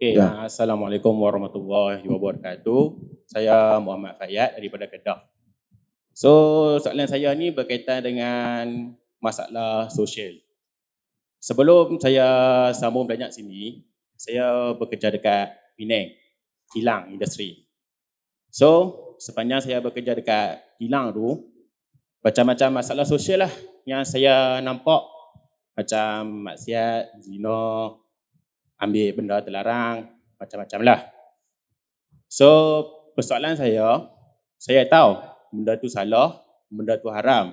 Okay, Ya. ya. Assalamualaikum warahmatullahi wabarakatuh. Saya Muhammad Fayyad daripada Kedah. So, soalan saya ni berkaitan dengan masalah sosial. Sebelum saya sambung banyak sini, saya bekerja dekat Penang, Kilang Industri. So, sepanjang saya bekerja dekat Kilang tu, macam-macam masalah sosial lah yang saya nampak macam maksiat, zina, ambil benda terlarang, macam-macam lah. So, persoalan saya, saya tahu benda tu salah, benda tu haram.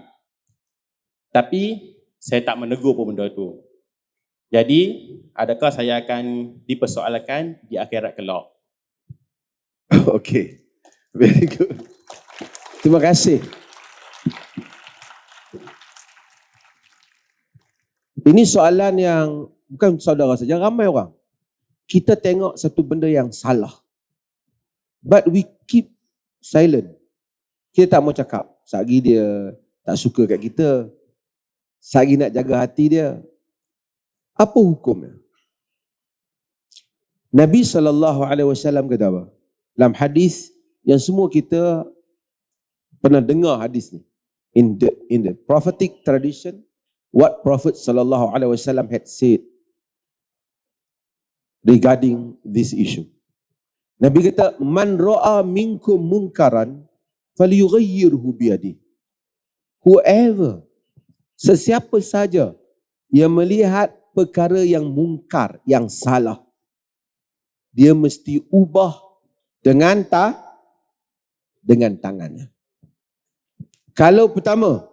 Tapi, saya tak menegur pun benda tu. Jadi, adakah saya akan dipersoalkan di akhirat kelak? Okay. Very good. Terima kasih. Ini soalan yang bukan saudara saja, ramai orang. Kita tengok satu benda yang salah. But we keep silent. Kita tak mau cakap. Sagi dia tak suka kat kita. Sagi nak jaga hati dia. Apa hukumnya? Nabi SAW kata apa? Dalam hadis yang semua kita pernah dengar hadis ni. In the in the prophetic tradition, what Prophet sallallahu alaihi wasallam had said regarding this issue. Nabi kata, "Man ra'a minkum munkaran falyughayyirhu biyadi." Whoever sesiapa saja yang melihat perkara yang mungkar, yang salah, dia mesti ubah dengan ta dengan tangannya. Kalau pertama,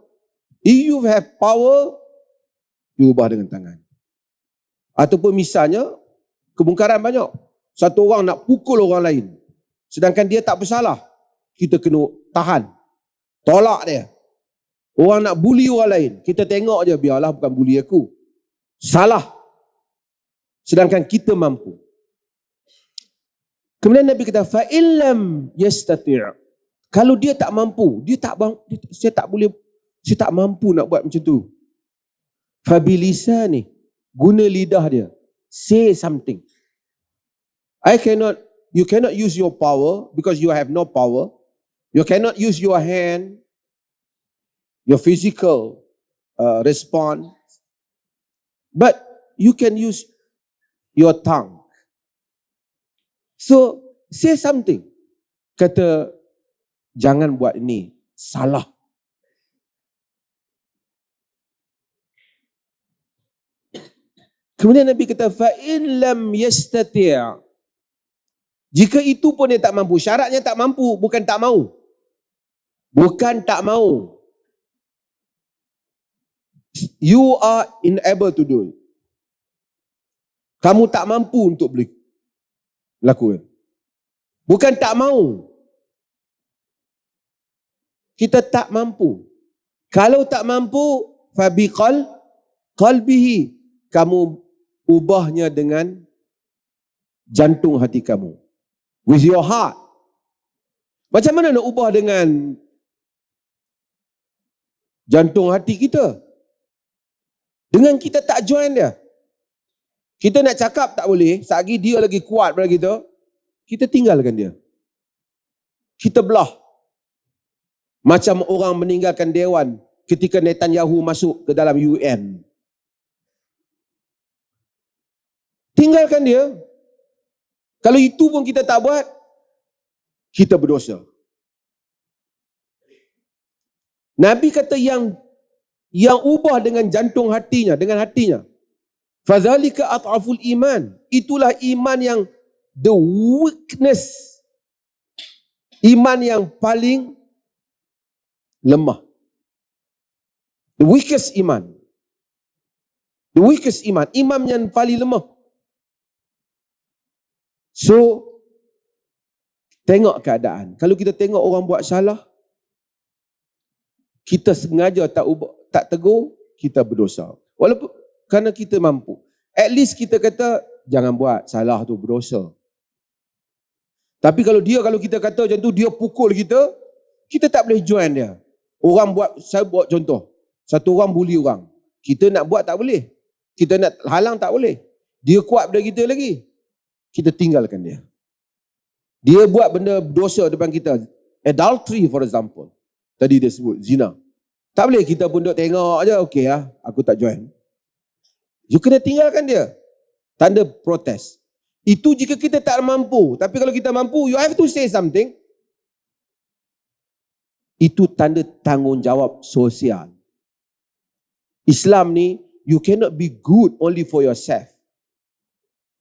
if you have power, you ubah dengan tangan. Ataupun misalnya, kemungkaran banyak. Satu orang nak pukul orang lain. Sedangkan dia tak bersalah. Kita kena tahan. Tolak dia. Orang nak bully orang lain. Kita tengok je, biarlah bukan bully aku. Salah. Sedangkan kita mampu. Kemudian Nabi kata, fa'illam yastati' Kalau dia tak mampu, dia tak bang- dia, saya tak boleh, saya tak mampu nak buat macam tu. Fabilisa ni, guna lidah dia. Say something. I cannot, you cannot use your power because you have no power. You cannot use your hand, your physical uh, response. But you can use your tongue. So, say something. Kata, jangan buat ini. Salah. Kemudian Nabi kata fa in lam yastati' Jika itu pun dia tak mampu, syaratnya tak mampu, bukan tak mau. Bukan tak mau. You are unable to do it. Kamu tak mampu untuk beli. Lakukan. Bukan tak mau. Kita tak mampu. Kalau tak mampu, fabiqal qalbihi. Kamu ubahnya dengan jantung hati kamu. With your heart. Macam mana nak ubah dengan jantung hati kita? Dengan kita tak join dia. Kita nak cakap tak boleh, sagi dia lagi kuat daripada kita, kita tinggalkan dia. Kita belah. Macam orang meninggalkan dewan ketika Netanyahu masuk ke dalam UN. Tinggalkan dia. Kalau itu pun kita tak buat, kita berdosa. Nabi kata yang yang ubah dengan jantung hatinya, dengan hatinya. Fadzalika at'aful iman. Itulah iman yang the weakness. Iman yang paling lemah. The weakest iman. The weakest iman. Iman yang paling lemah. So, tengok keadaan. Kalau kita tengok orang buat salah, kita sengaja tak ubah, tak tegur, kita berdosa. Walaupun kerana kita mampu. At least kita kata, jangan buat salah tu berdosa. Tapi kalau dia, kalau kita kata macam tu, dia pukul kita, kita tak boleh join dia. Orang buat, saya buat contoh. Satu orang bully orang. Kita nak buat tak boleh. Kita nak halang tak boleh. Dia kuat daripada kita lagi. Kita tinggalkan dia. Dia buat benda dosa depan kita. Adultery for example. Tadi dia sebut zina. Tak boleh kita pun duduk tengok aja. Okey lah, aku tak join. You kena tinggalkan dia. Tanda protes. Itu jika kita tak mampu. Tapi kalau kita mampu, you have to say something. Itu tanda tanggungjawab sosial. Islam ni, you cannot be good only for yourself.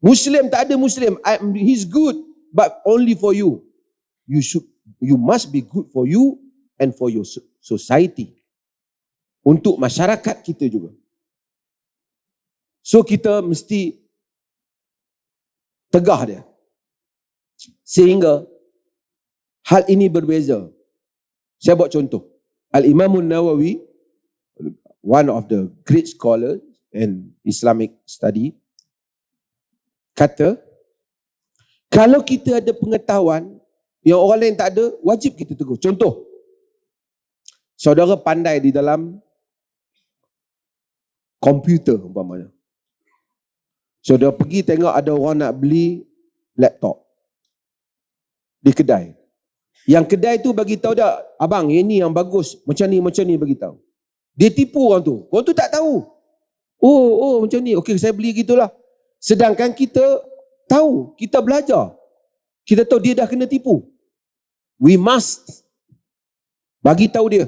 Muslim tak ada Muslim. I'm, he's good, but only for you. You should, you must be good for you and for your society. Untuk masyarakat kita juga. So kita mesti tegah dia. Sehingga hal ini berbeza. Saya buat contoh. Al-Imam Nawawi, one of the great scholars in Islamic study, kata, kalau kita ada pengetahuan yang orang lain tak ada, wajib kita tegur. Contoh, saudara pandai di dalam komputer umpamanya. Saudara pergi tengok ada orang nak beli laptop di kedai. Yang kedai tu bagi tahu dah, abang ini yang bagus, macam ni macam ni bagi tahu. Dia tipu orang tu. Orang tu tak tahu. Oh, oh macam ni. Okey, saya beli gitulah. Sedangkan kita tahu, kita belajar. Kita tahu dia dah kena tipu. We must bagi tahu dia.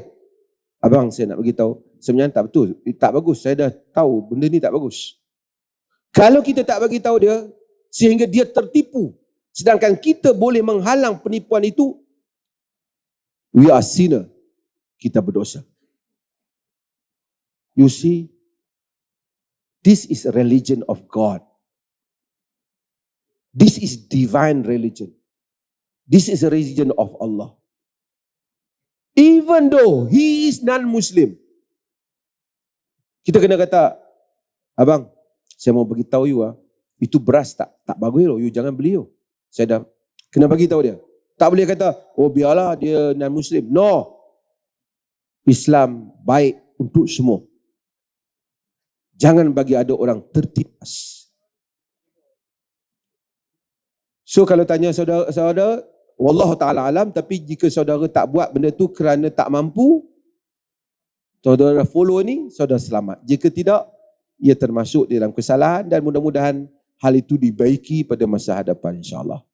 Abang, saya nak bagi tahu. Sebenarnya tak betul. Tak bagus. Saya dah tahu benda ni tak bagus. Kalau kita tak bagi tahu dia sehingga dia tertipu sedangkan kita boleh menghalang penipuan itu we are sinner. Kita berdosa. You see this is a religion of God. This is divine religion. This is a religion of Allah. Even though he is non-Muslim. Kita kena kata, abang, saya mau bagi tahu you ah, itu beras tak tak bagus you jangan beli yo. Saya dah kena bagi tahu dia. Tak boleh kata, oh biarlah dia non-Muslim. No. Islam baik untuk semua. Jangan bagi ada orang tertipas. So kalau tanya saudara-saudara, wallah taala alam tapi jika saudara tak buat benda tu kerana tak mampu, saudara follow ni, saudara selamat. Jika tidak, ia termasuk dalam kesalahan dan mudah-mudahan hal itu dibaiki pada masa hadapan insya-Allah.